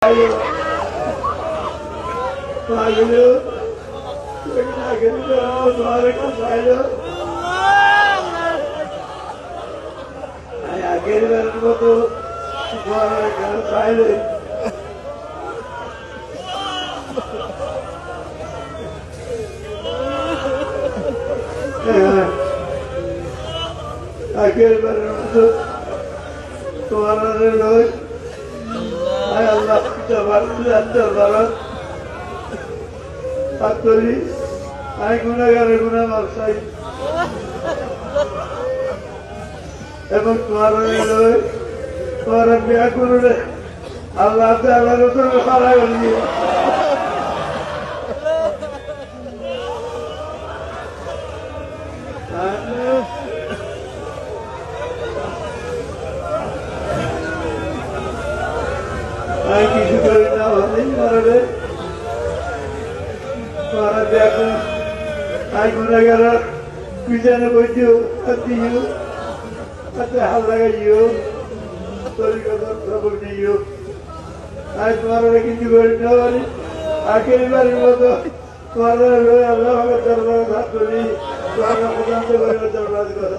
Ayo. Ayo. Ayo. Ayo. আগের বারের মতো চাইলে আগের মতো তোমার আল্লাহ পিতাবার দরবার হাত করি আমি গুণাগারে গুণা মারসাই এবং তোমার তোমার বিয়া করলে আল্লাহ আমি কিছু করি না ভালোই মারবে তোমার বিয়া করে আমি গুণাগার পিছনে বইতেও দিও হাতে হাত লাগাইও তরিকতার খবর নিও আজ তোমার কিছু করি না বলি আখেরি বাড়ির মতো তোমার আল্লাহ দরবার হাত করি তোমার প্রদান্ত দরবার করা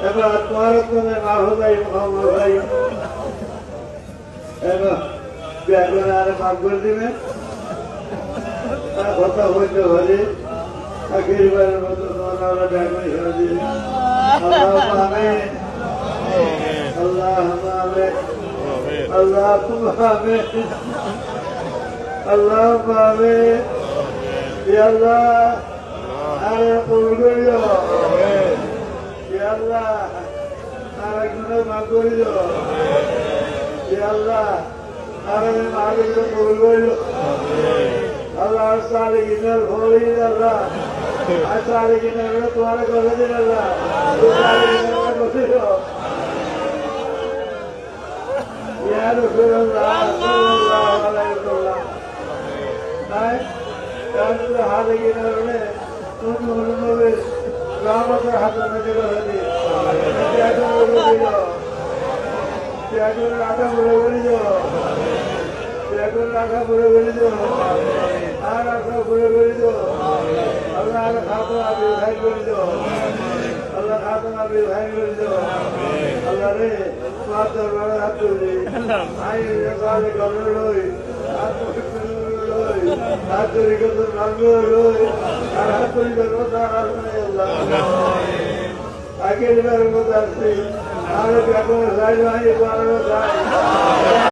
এবার তোমার তুমি মা হবাই মোহাম্মদ এখন আর ভাগ করে দেবে। কথা হইতে হলে আগেরবারের মতো তোমার আমরা ব্যাপারে ছেড়ে দিবে আল্লাহ হামে আল্লাহ হামে আল্লাহ হামে আল্লাহ আল্লাহ। আর একজনের ভাগ করিল كنا ما قول يا الله انا ما قول الله صالحين الفولين الله صالحين তোমার কথা দিন আল্লাহ يا رسول الله صلى الله عليه وسلم كانت هذه الأرض تكون النبي رحمة حتى نجد هذه تأكل ولدي ত্যাগের রাখা বলে বেরিয়ে যাও ত্যাগের রাখা বলে বেরিয়ে যাও আর রাখা বলে বেরিয়ে যাও আল্লাহ আর খাতো আবি ভাই করে যাও আল্লাহ খাতো আবি ভাই করে যাও আল্লাহ রে সাত দরবারে হাত ধরে আই রে কালে গমন রই। হাত রই হাত ধরে কত নাম রই। আর হাত ধরে কত আল্লাহ আগের বার কথা আছে जलाई